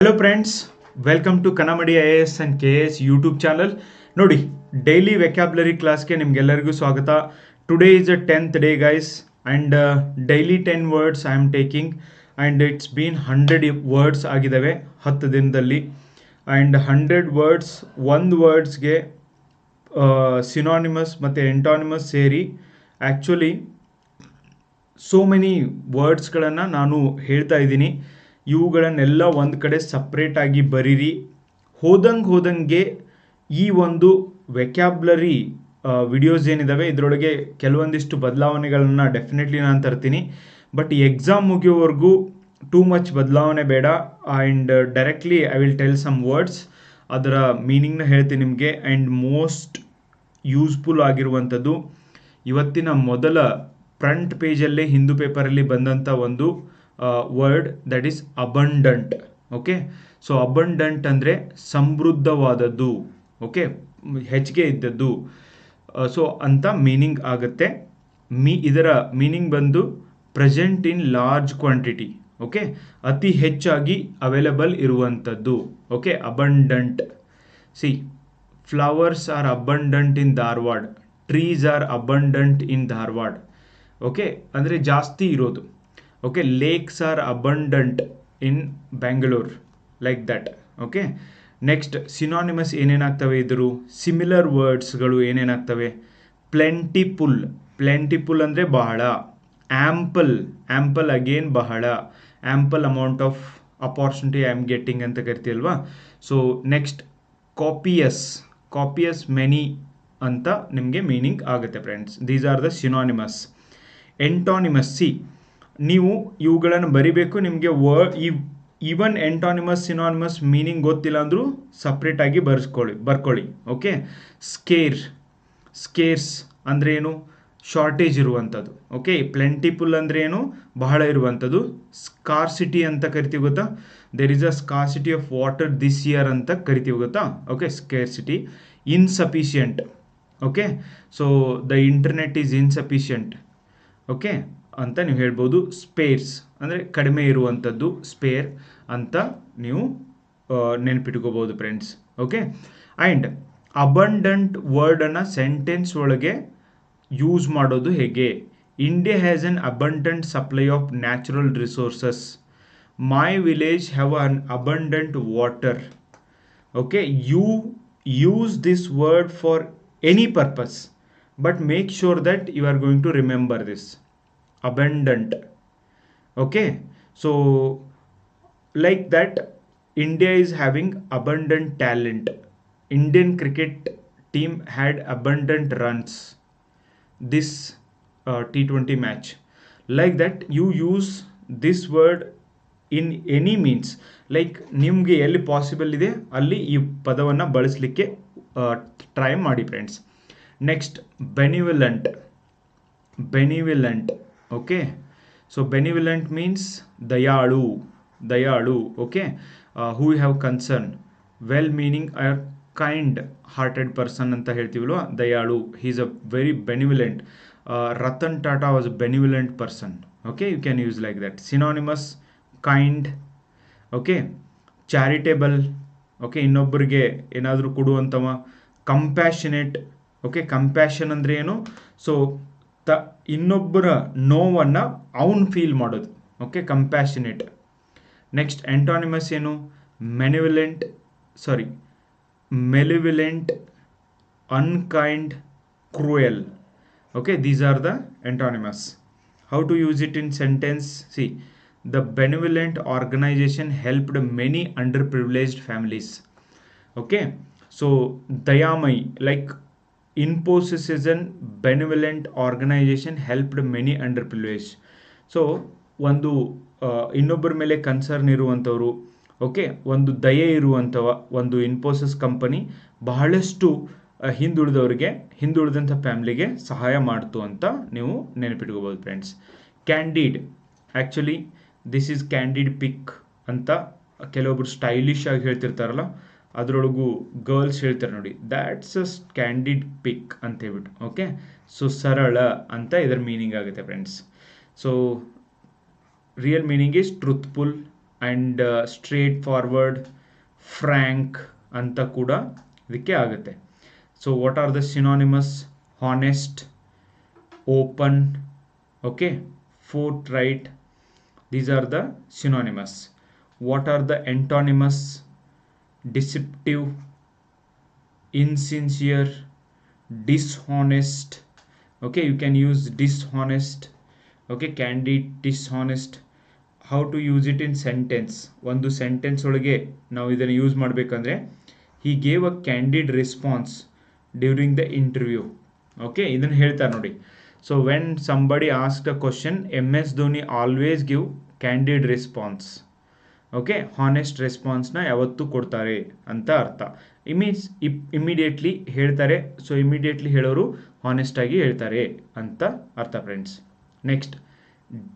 Hello friends welcome to Kannamadi I S and K S YouTube channel ನೋಡಿ daily vocabulary ಕ್ಲಾಸ್ಗೆ ನಿಮ್ಗೆಲ್ಲರಿಗೂ ಸ್ವಾಗತ today is a tenth day guys and daily ten words I am taking and it's been hundred words ಆಗಿದ್ದಾವೆ ಹತ್ತು ದಿನದಲ್ಲಿ. And hundred words ಒಂದು ವರ್ಡ್ಸ್ಗೆ synonyms ಮತ್ತು ಎಂಟಾನಿಮಸ್ ಸೇರಿ ಆ್ಯಕ್ಚುಲಿ ಸೋ ಮೆನಿ ವರ್ಡ್ಸ್ಗಳನ್ನು ನಾನು ಹೇಳ್ತಾ ಇದ್ದೀನಿ. ಇವುಗಳನ್ನೆಲ್ಲ ಒಂದು ಕಡೆ ಸಪ್ರೇಟಾಗಿ ಬರೀರಿ. ಹೋದಂಗೆ ಹೋದಂಗೆ ಈ ಒಂದು ವೆಕ್ಯಾಬ್ಲರಿ ವಿಡಿಯೋಸ್ ಏನಿದ್ದಾವೆ ಇದರೊಳಗೆ ಕೆಲವೊಂದಿಷ್ಟು ಬದಲಾವಣೆಗಳನ್ನು ಡೆಫಿನೆಟ್ಲಿ ನಾನು ತರ್ತೀನಿ. ಬಟ್ ಎಕ್ಸಾಮ್ ಮುಗಿಯೋವರೆಗೂ ಟೂ ಮಚ್ ಬದಲಾವಣೆ ಬೇಡ. And directly I will tell some words ಅದರ ಮೀನಿಂಗ್ನ ಹೇಳ್ತೀನಿ ನಿಮಗೆ. ಆ್ಯಂಡ್ ಮೋಸ್ಟ್ ಯೂಸ್ಫುಲ್ ಆಗಿರುವಂಥದ್ದು ಇವತ್ತಿನ ಮೊದಲ ಫ್ರಂಟ್ ಪೇಜಲ್ಲೇ ಹಿಂದೂ ಪೇಪರಲ್ಲಿ ಬಂದಂಥ ಒಂದು word that is abundant okay so abundant ಅಂದರೆ ಸಮೃದ್ಧವಾದದ್ದು. ಓಕೆ ಹೆಚ್ಚಿಗೆ ಇದ್ದದ್ದು. ಸೊ ಅಂತ ಮೀನಿಂಗ್ ಆಗುತ್ತೆ. ಮೀ, ಇದರ ಮೀನಿಂಗ್ ಬಂದು present in large quantity okay ಅತಿ ಹೆಚ್ಚಾಗಿ ಅವೈಲಬಲ್ ಇರುವಂಥದ್ದು. Okay abundant see flowers are abundant in Dharwad trees are abundant in Dharwad okay ಅಂದರೆ ಜಾಸ್ತಿ ಇರೋದು. Okay lakes are abundant in Bangalore like that okay next synonymous ಏನೇನಾಗ್ತವೆ ಇದ್ರು? Similar ವರ್ಡ್ಸ್ಗಳು ಏನೇನಾಗ್ತವೆ plentiful plentiful ಅಂದರೆ ಬಹಳ. ಆ್ಯಂಪಲ್ ಆ್ಯಂಪಲ್ ಅಗೇನ್ ಬಹಳ. Ample amount of opportunity I am getting ಅಂತ ಕರಿತೀವಲ್ವಾ so next copious copious many ಅಂತ ನಿಮಗೆ ಮೀನಿಂಗ್ ಆಗುತ್ತೆ friends these are the synonymous antonymous see ನೀವು ಇವುಗಳನ್ನು ಬರಿಬೇಕು, ನಿಮಗೆ ವ ಈ ಈವನ್ ಎಂಟಾನಿಮಸ್ ಸಿನಾನಿಮಸ್ ಮೀನಿಂಗ್ ಗೊತ್ತಿಲ್ಲ ಅಂದರೂ ಸಪ್ರೇಟಾಗಿ ಬರ್ಸ್ಕೊಳ್ಳಿ, ಬರ್ಕೊಳ್ಳಿ ಓಕೆ ಸ್ಕೇರ್ ಸ್ಕೇರ್ಸ್ ಅಂದರೆ ಏನು? ಶಾರ್ಟೇಜ್ ಇರುವಂಥದ್ದು ಓಕೆ ಪ್ಲೆಂಟಿಫುಲ್ ಅಂದರೆ ಏನು? ಬಹಳ ಇರುವಂಥದ್ದು. ಸ್ಕಾರ್ಸಿಟಿ ಅಂತ ಕರಿತೀವಿ ಗೊತ್ತಾ? There is a scarcity of water this year ಅಂತ ಕರಿತೀವಿ ಗೊತ್ತಾ? Okay scarcity insufficient okay so the internet is insufficient okay ಅಂತ ನೀವು ಹೇಳ್ಬೋದು ಸ್ಪೇರ್ಸ್ ಅಂದರೆ ಕಡಿಮೆ ಇರುವಂಥದ್ದು ಸ್ಪೇರ್ ಅಂತ ನೀವು ನೆನಪಿಟ್ಕೋಬೋದು ಫ್ರೆಂಡ್ಸ್ ಓಕೆ ಆ್ಯಂಡ್ ಅಬಂಡಂಟ್ ವರ್ಡನ್ನು ಸೆಂಟೆನ್ಸ್ ಒಳಗೆ ಯೂಸ್ ಮಾಡೋದು ಹೇಗೆ? India has an abundant supply of natural resources my village have an abundant water okay you use this word for any purpose but make sure that you are going to remember this. Abundant okay so like that india is having abundant talent indian cricket team had abundant runs this uh, t20 match like that you use this word in any means like ನಿಮಗೆ ಎಲ್ಲಿ possible ಇದೆ ಅಲ್ಲಿ ಈ ಪದವನ್ನು ಬಳಸಲಿಕ್ಕೆ try ಮಾಡಿ friends next benevolent benevolent okay so benevolent means Dayal Dayal okay who have concern well meaning are kind hearted person ಅಂತ ಹೇಳ್ತೀವಲ್ವ? ದಯಾಳು. He is a very benevolent Ratan Tata was a benevolent person okay you can use like that synonymous kind okay charitable okay ಇನ್ನೊಬ್ಬರಿಗೆ ಏನಾದರೂ ಕೊಡುವಂಥವ compassionate okay compassion ಅಂದರೆ ಏನು? So ತ ಇನ್ನೊಬ್ಬರ ನೋವನ್ನು ಅವನು ಫೀಲ್ ಮಾಡೋದು. ಓಕೆ ಕಂಪ್ಯಾಷನೇಟ್ ನೆಕ್ಸ್ಟ್ ಎಂಟಾನಿಮಸ್ ಏನು? Malevolent sorry malevolent unkind cruel okay these are the antonymous how to use it in sentence see the benevolent organisation helped many underprivileged families okay so ದಯಾಮಯಿ Infosys is an benevolent organisation helped many under so ಒಂದು ಇನ್ನೊಬ್ಬರ ಮೇಲೆ concern ಇರುವಂಥವರು okay ಒಂದು ದಯೆ ಇರುವಂಥವ ಒಂದು Infosys company ಬಹಳಷ್ಟು ಹಿಂದುಳಿದವರಿಗೆ, ಹಿಂದುಳಿದಂಥ ಫ್ಯಾಮ್ಲಿಗೆ ಸಹಾಯ ಮಾಡ್ತು ಅಂತ ನೀವು ನೆನಪಿಟ್ಕೋಬೋದು friends candid actually this is candid pic ಅಂತ ಕೆಲವೊಬ್ರು ಸ್ಟೈಲಿಶ್ ಆಗಿ ಹೇಳ್ತಿರ್ತಾರಲ್ಲ ಅದರೊಳಗೂ ಗರ್ಲ್ಸ್ ಹೇಳ್ತಾರೆ ನೋಡಿ ದ್ಯಾಟ್ಸ್ ಅ ಕ್ಯಾಂಡಿಡ್ ಪಿಕ್ ಅಂತ ಹೇಳ್ಬಿಟ್ಟು ಓಕೆ ಸೊ ಸರಳ ಅಂತ ಇದರ ಮೀನಿಂಗ್ ಆಗುತ್ತೆ friends so real meaning is truthful and straightforward frank ಅಂತ ಕೂಡ ಇದಕ್ಕೆ ಆಗುತ್ತೆ. So what are the synonymous honest open okay forthright these are the synonymous what are the antonymous deceptive, insincere, dishonest. Okay, you can use dishonest. Okay, candid, dishonest. How to use it in sentence ಒಂದು sentence ಒಳಗೆ ನಾವು ಇದನ್ನು use ಮಾಡಬೇಕಂದ್ರೆ he gave a candid response during the interview okay ಇದನ್ನು ಹೇಳ್ತಾರೆ ನೋಡಿ. So when somebody ask a question M S Dhoni always give candid response okay? Honest ರೆಸ್ಪಾನ್ಸ್ನ ಯಾವತ್ತೂ ಕೊಡ್ತಾರೆ ಅಂತ ಅರ್ಥ. ಇಮೀನ್ಸ್ ಇಪ್ ಇಮಿಡಿಯೇಟ್ಲಿ ಹೇಳ್ತಾರೆ. ಸೊ ಇಮಿಡಿಯೇಟ್ಲಿ ಹೇಳೋರು ಹಾನೆಸ್ಟಾಗಿ ಹೇಳ್ತಾರೆ ಅಂತ ಅರ್ಥ friends next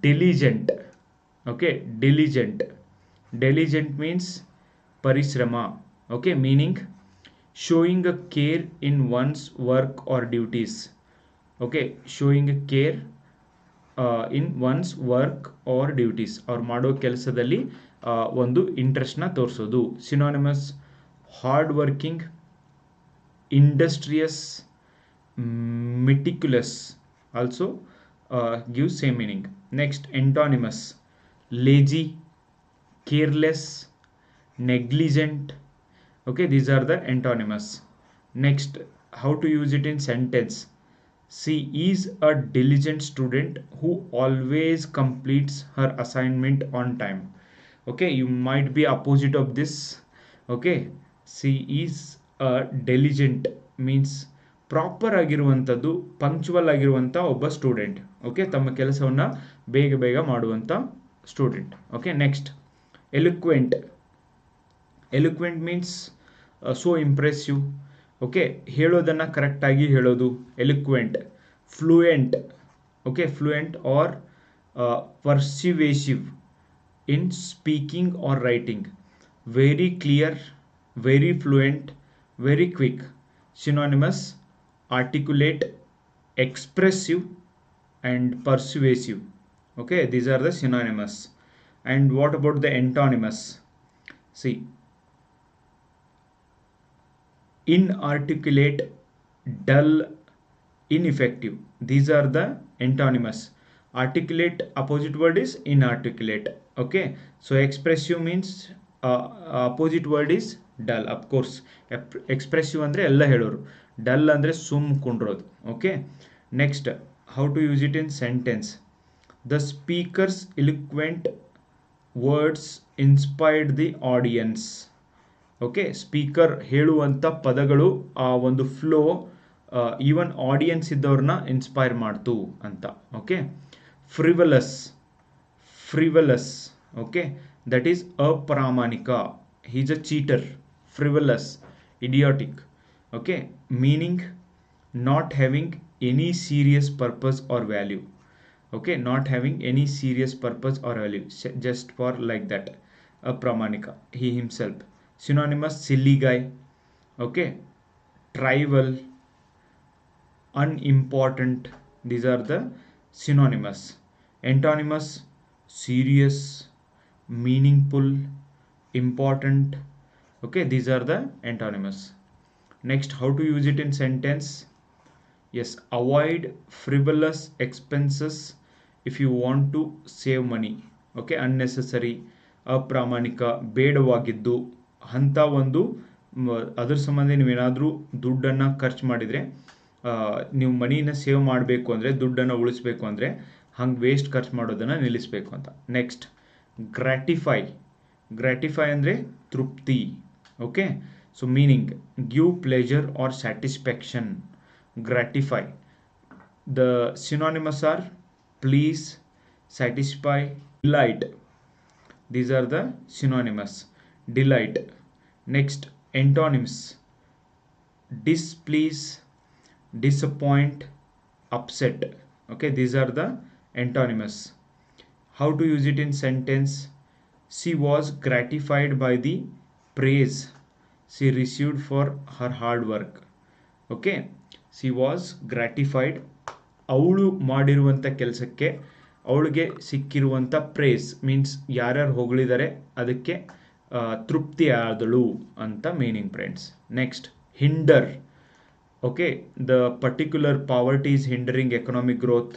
diligent okay? Diligent diligent means ಪರಿಶ್ರಮ. Okay? Meaning showing a care in one's work or duties okay? Showing a care in one's work or duties ಅವ್ರು ಮಾಡೋ ಕೆಲಸದಲ್ಲಿ ಒಂದು ಇಂಟ್ರೆಸ್ಟ್ನ ತೋರಿಸೋದು synonymous hard working industrious meticulous also give same meaning next antonymous lazy careless negligent okay these are the antonyms next how to use it in sentence she is a diligent student who always completes her assignment on time okay, you might be opposite of this. Okay, she is a diligent means proper ಆಗಿರುವಂಥದ್ದು punctual ಆಗಿರುವಂಥ ಒಬ್ಬ student okay ತಮ್ಮ ಕೆಲಸವನ್ನು ಬೇಗ ಬೇಗ ಮಾಡುವಂಥ student okay next eloquent eloquent means so impressive okay ಹೇಳೋದನ್ನು ಕರೆಕ್ಟಾಗಿ ಹೇಳೋದು. Eloquent fluent okay fluent or persuasive in speaking or writing. Very clear, very fluent, very quick. Synonymous, articulate, expressive, and persuasive. Okay, these are the synonymous. And what about the antonyms? See, inarticulate, dull, ineffective. These are the antonyms. Articulate opposite word is inarticulate. Okay? So expressive means uh, opposite word is dull of course. Expressive ಅಂದ್ರೆ ಎಲ್ಲ ಹೇಳೋರು. Dull ಅಂದರೆ ಸುಮ್ ಕುಂಡ್ರೋದು. Okay next how to use it in sentence the speakers eloquent words inspired the audience okay speaker ಹೇಳುವಂಥ ಪದಗಳು ಆ ಒಂದು flow even audience ಇದ್ದವ್ರನ್ನ ಇನ್ಸ್ಪೈರ್ ಮಾಡ್ತು ಅಂತ. Okay frivolous frivolous okay? That is a pramanika. he's a cheater frivolous idiotic. Okay? Meaning not having any serious purpose or value. Okay? Not having any serious purpose or value. Just for like that. A pramanika he himself. Synonymous silly guy. Okay? Tribal. Unimportant. These are the synonymous. Antonymous serious. Meaningful important okay these are the antonyms next how to use it in sentence yes avoid frivolous expenses if you want to save money okay unnecessary ಅಪ್ರಾಮಾಣಿಕ ಬೇಡವಾಗಿದ್ದು ಅಂಥ ಒಂದು ಅದ್ರ ಸಂಬಂಧ ನೀವೇನಾದರೂ ದುಡ್ಡನ್ನು ಖರ್ಚು ಮಾಡಿದರೆ ನೀವು ಮನಿನ ಸೇವ್ ಮಾಡಬೇಕು ಅಂದರೆ ದುಡ್ಡನ್ನು ಉಳಿಸ್ಬೇಕು ಅಂದರೆ ಹಂಗೆ ವೇಸ್ಟ್ ಖರ್ಚು ಮಾಡೋದನ್ನು ನಿಲ್ಲಿಸಬೇಕು ಅಂತ next gratify. Gratify andre trupti okay? So meaning give pleasure or satisfaction. Gratify. The synonyms are please satisfy delight. These are the synonyms delight. Next antonyms. Displease disappoint upset. Okay these are the antonyms. How to use it in sentence? She was gratified by the praise. She received for her hard work. Okay she was gratified ಅವಳು ಮಾಡಿರುವಂಥ ಕೆಲಸಕ್ಕೆ ಅವಳಿಗೆ ಸಿಕ್ಕಿರುವಂಥ praise means ಯಾರ್ಯಾರು ಹೊಗಳಿದ್ದಾರೆ ಅದಕ್ಕೆ ತೃಪ್ತಿ ಆದಳು ಅಂತ meaning friends next hinder okay the particular poverty is hindering economic growth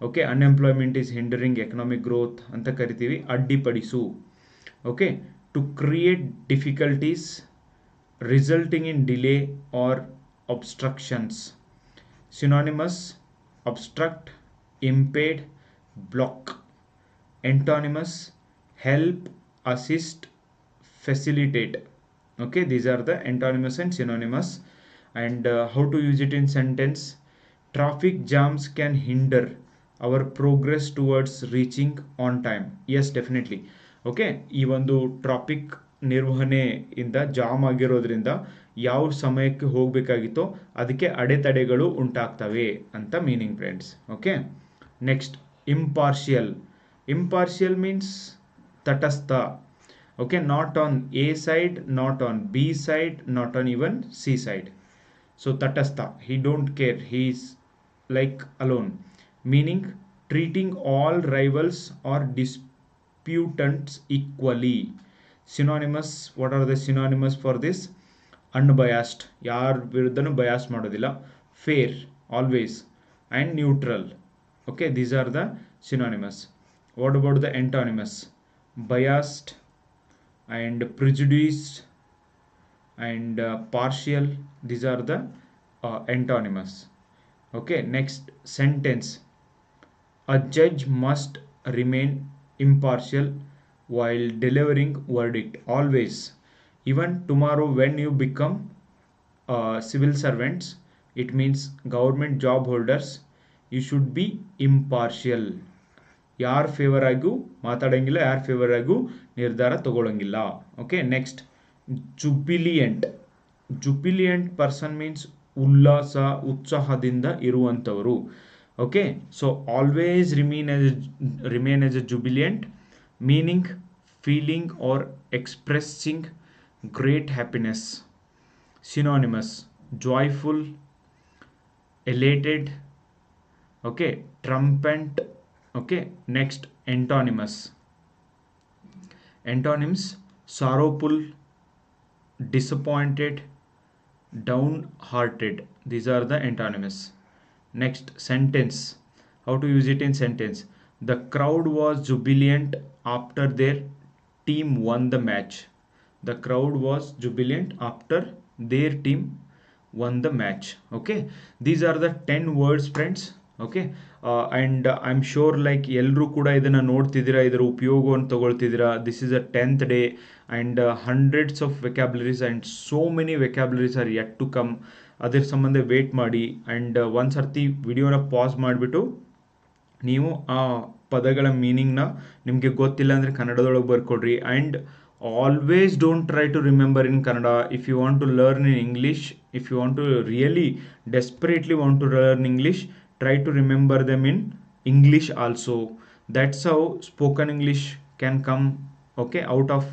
okay unemployment is hindering economic growth ಅಂತ ಕರಿತೀವಿ ಅಡ್ಡಿಪಡಿಸು okay to create difficulties resulting in delay or obstructions synonymous obstruct impede block antonymous help assist facilitate. Okay these are the antonymous and synonymous. And uh, how to use it in sentence? Traffic jams can hinder our progress towards reaching on time yes definitely okay ಈ ಒಂದು traffic ನಿರ್ವಹಣೆಯಿಂದ jam ಆಗಿರೋದ್ರಿಂದ ಯಾವ ಸಮಯಕ್ಕೆ ಹೋಗಬೇಕಾಗಿತ್ತೋ ಅದಕ್ಕೆ ಅಡೆತಡೆಗಳು ಉಂಟಾಗ್ತವೆ ಅಂತ meaning friends okay next impartial impartial means ತಟಸ್ಥ okay not on a side not on b side not on even c side so tatastha he don't care he is like alone meaning treating all rivals or disputants equally synonymous what are the synonymous for this unbiased ಯಾರ ವಿರುದ್ಧನೂ bias madodilla fair always and neutral okay these are the synonymous what about the antonymous biased and prejudiced and uh, partial these are the uh, antonymous okay next sentence a judge must remain impartial while delivering verdict always even tomorrow when you become uh, civil servants it means government job holders you should be impartial ಯಾರ favour ಆಗೂ ಮಾತಾಡೋಂಗಿಲ್ಲ ಯಾರ favour ಆಗೂ ನಿರ್ಧಾರ ತಗೊಳ್ಳೋಂಗಿಲ್ಲ okay next jubilant jubilant person means ಉಲ್ಲಾಸ ಉತ್ಸಾಹದಿಂದ ಇರುವಂಥವರು okay so always remain as a, remain as a jubilant meaning feeling or expressing great happiness. Synonymous joyful elated okay trumpet okay next antonymous antonyms sorrowful disappointed downhearted. These are the antonyms next sentence how to use it in sentence the crowd was jubilant after their team won the match the crowd was jubilant after their team won the match okay these are the 10 words friends okay and I am sure like ಎಲ್ಲರೂ ಕೂಡ ಇದನ್ನು ನೋಡ್ತಿದ್ದೀರಾ ಇದರ ಉಪಯೋಗವನ್ನು ತಗೊಳ್ತಿದ್ದೀರಾ this is a tenth day and hundreds of vocabularies and so many vocabularies are yet to come ಅದ್ರ ಸಂಬಂಧ wait ಮಾಡಿ and ಒಂದು ಸರ್ತಿ ವಿಡಿಯೋನ ಪಾಸ್ ಮಾಡಿಬಿಟ್ಟು ನೀವು ಆ ಪದಗಳ ಮೀನಿಂಗ್ನ ನಿಮಗೆ ಗೊತ್ತಿಲ್ಲ ಅಂದರೆ ಕನ್ನಡದೊಳಗೆ ಬರ್ಕೊಡ್ರಿ. And always don't try to remember in Kannada. If you want to learn in English if you want to really desperately want to learn English try to remember them in english also. That's how spoken english can come okay out of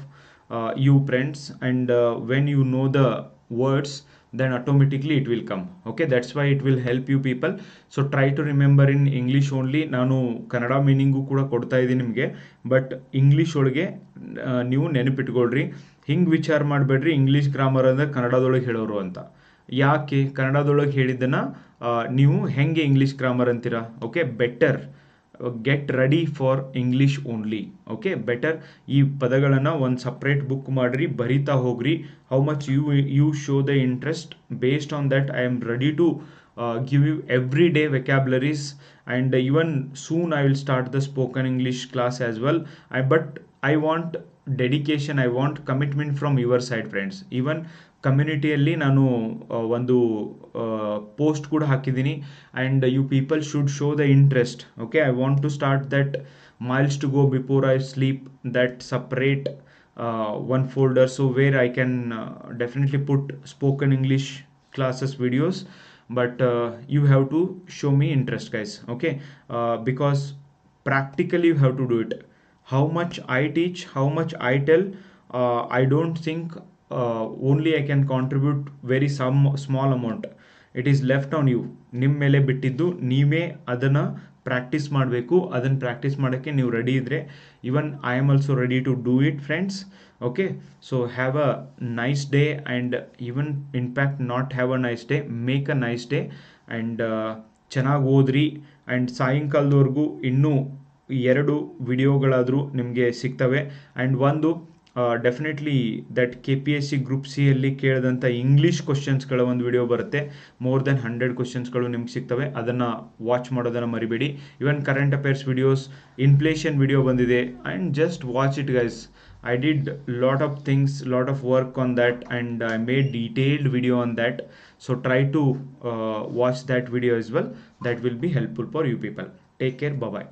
uh, you friends. And uh, when you know the words then automatically it will come. Okay, that's why it will help you people. So try to remember in english only. ನಾನು Kannada meaning ಕೂಡ ಕೊಡ್ತಾ ಇದ್ದೀನಿ ನಿಮಗೆ. But English ಒಳಗೆ ನೀವು ನೆನಪಿಟ್ಕೊಳ್ರಿ. ಹಿಂಗೆ ವಿಚಾರ ಮಾಡಬೇಡ್ರಿ ಇಂಗ್ಲೀಷ್ ಗ್ರಾಮರ್ ಅಂದರೆ ಕನ್ನಡದೊಳಗೆ ಹೇಳೋರು ಅಂತ. ಯಾಕೆ? ಕನ್ನಡದೊಳಗೆ ಹೇಳಿದ್ದನ್ನು ನೀವು ಹೆಂಗೆ ಇಂಗ್ಲೀಷ್ ಗ್ರಾಮರ್ ಅಂತೀರಾ? Okay better get ready for English only okay better ಈ ಪದಗಳನ್ನು ಒಂದು ಸಪ್ರೇಟ್ ಬುಕ್ ಮಾಡಿರಿ, ಬರಿತಾ ಹೋಗ್ರಿ. How much you you show the interest based on that I am ready to give you every day vocabularies and even soon I will start the spoken English class as well I but I want dedication I want commitment from your side friends even ಕಮ್ಯುನಿಟಿಯಲ್ಲಿ ನಾನು ಒಂದು post ಕೂಡ ಹಾಕಿದ್ದೀನಿ and you people should show the interest okay I want to start that miles to go before I sleep that separate one folder so where I can definitely put spoken English classes videos but uh, you have to show me interest guys okay uh, because practically you have to do it How much i teach how much i tell uh, i don't think uh, only i can contribute very some small amount. It is left on you ನಿಮ್ಮ ಮೇಲೆ ಬಿಟ್ಟಿದ್ದು ನೀವೇ ಅದನ್ನು practice ಮಾಡಬೇಕು. ಅದನ್ನು practice ಮಾಡೋಕ್ಕೆ ನೀವು ready ಇದ್ದರೆ even I am also ready to do it friends okay so have a nice day and even in fact not have a nice day make a nice day and ಚೆನ್ನಾಗಿ ಓದ್ರಿ. And ಸಾಯಂಕಾಲದವರೆಗೂ ಇನ್ನೂ ಎರಡು ವಿಡಿಯೋಗಳಾದರೂ ನಿಮಗೆ ಸಿಗ್ತವೆ. And ಒಂದು definitely that K P S C group ಸಿಯಲ್ಲಿ ಕೇಳಿದಂಥ ಇಂಗ್ಲೀಷ್ ಕ್ವಶನ್ಸ್ಗಳ ಒಂದು ವಿಡಿಯೋ ಬರುತ್ತೆ. ಮೋರ್ ದೆನ್ ಹಂಡ್ರೆಡ್ ಕ್ವಶನ್ಸ್ಗಳು ನಿಮ್ಗೆ ಸಿಗ್ತವೆ. ಅದನ್ನು ವಾಚ್ ಮಾಡೋದನ್ನು ಮರಿಬೇಡಿ. Even current affairs videos inflation video ಬಂದಿದೆ. And just watch it guys I did lot of things lot of work on that and I made detailed video on that so try to watch that video is well that will be helpful for you people take care bye.